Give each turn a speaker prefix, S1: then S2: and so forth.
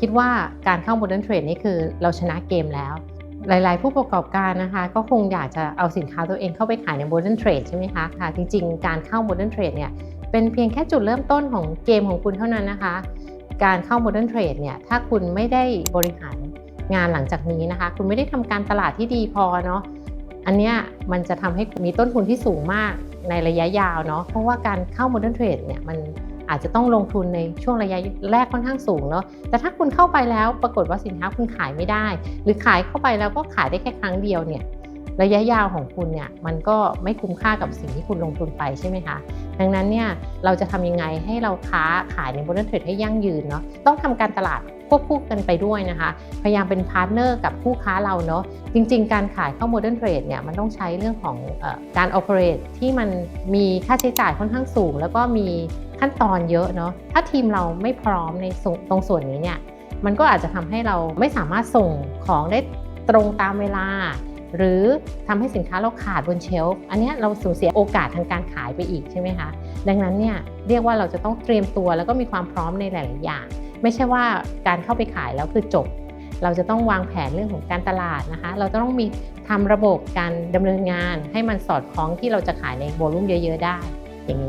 S1: คิดว่าการเข้า Modern Trade นี่คือเราชนะเกมแล้ว หลาย ๆ ผู้ประกอบการนะคะก็คงอยากจะเอาสินค้าตัวเองเข้าไปขายใน Modern Trade ใช่ไหมคะค่ะจริง ๆ การเข้า Modern Trade เนี่ยเป็นเพียงแค่จุดเริ่มต้นของเกมของคุณเท่านั้นนะคะ การเข้า Modern Trade เนี่ยถ้าคุณไม่ได้บริหารงานหลังจากนี้นะคะ คุณไม่ได้ทำการตลาดที่ดีพอเนาะอันเนี้ยมันจะทำให้มีต้นทุนที่สูงมากในระยะยาวเนาะเพราะว่าการเข้า Modern Trade เนี่ยมัน อาจจะต้องลงทุนในช่วงระยะแรกค่อนข้างสูงเนาะแต่ถ้าคุณเข้าไปแล้วปรากฏว่าสินค้าคุณขายไม่ได้ หรือขายเข้าไปแล้วก็ขายได้แค่ครั้งเดียวเนี่ย ระยะยาวของคุณเนี่ยมันก็ไม่คุ้มค่ากับสิ่งที่คุณลงทุนไปใช่ไหมคะ ดังนั้นเนี่ยเราจะทำยังไงให้เราค้าขายในบนเทรดให้ยั่งยืนเนาะต้องทำการตลาดควบคู่กันไปด้วยนะคะ พยายามเป็นพาร์ทเนอร์กับคู่ค้าเราเนาะ จริงๆ การขายเข้าโมเดิร์นเทรดเนี่ยมันต้องใช้เรื่องของอการโอเปเรตที่มันมีค่าใช้จ่ายค่อนข้างสูง แล้วก็มีขั้นตอนเยอะเนาะ ถ้าทีมเราไม่พร้อมในส่วนตรงส่วนนี้เนี่ย มันก็อาจจะทำให้เราไม่สามารถส่งของได้ตรงตามเวลา หรือทำให้สินค้าเราขาดบนเชลฟ์อันนี้เราสูญเสียโอกาสทางการขายไปอีกใช่ไหมคะดังนั้นเนี่ยเรียกว่าเราจะต้องเตรียมตัวแล้วก็มีความพร้อมในหลาย ๆ อย่าง ไม่ใช่ว่าการเข้าไปขายแล้วคือจบ เราจะต้องวางแผนเรื่องของการตลาดนะคะ เราจะต้องมีทำระบบการดำเนินงาน ให้มันสอดคล้องที่เราจะขายในโวลุ่มเยอะ ๆ ได้อย่างนี้